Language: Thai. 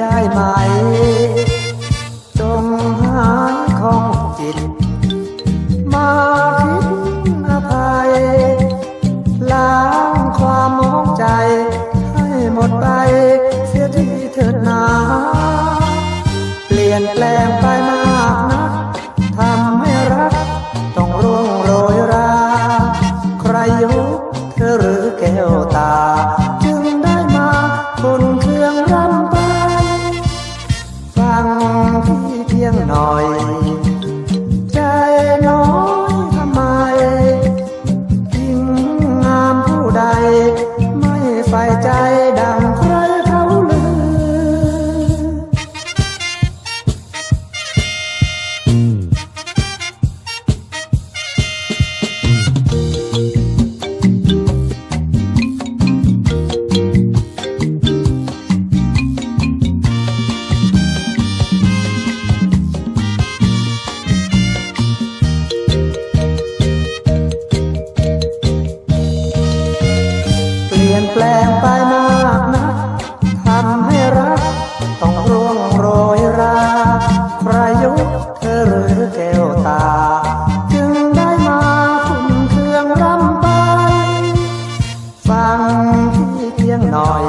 ได้ไหมจงหายของจิต มาคิดอภัย ล้างความมองใจ ให้หมดไป เสียทีเถิดนา เปลี่ยนแปลงไปมากนักทำให้รัก ต้องร่วงโรยรา ใครยุเธอหรือแก้วตา thơ lứa kêu tà chừng đai mà phụng thương lắm bay. Vang khi tiếng nói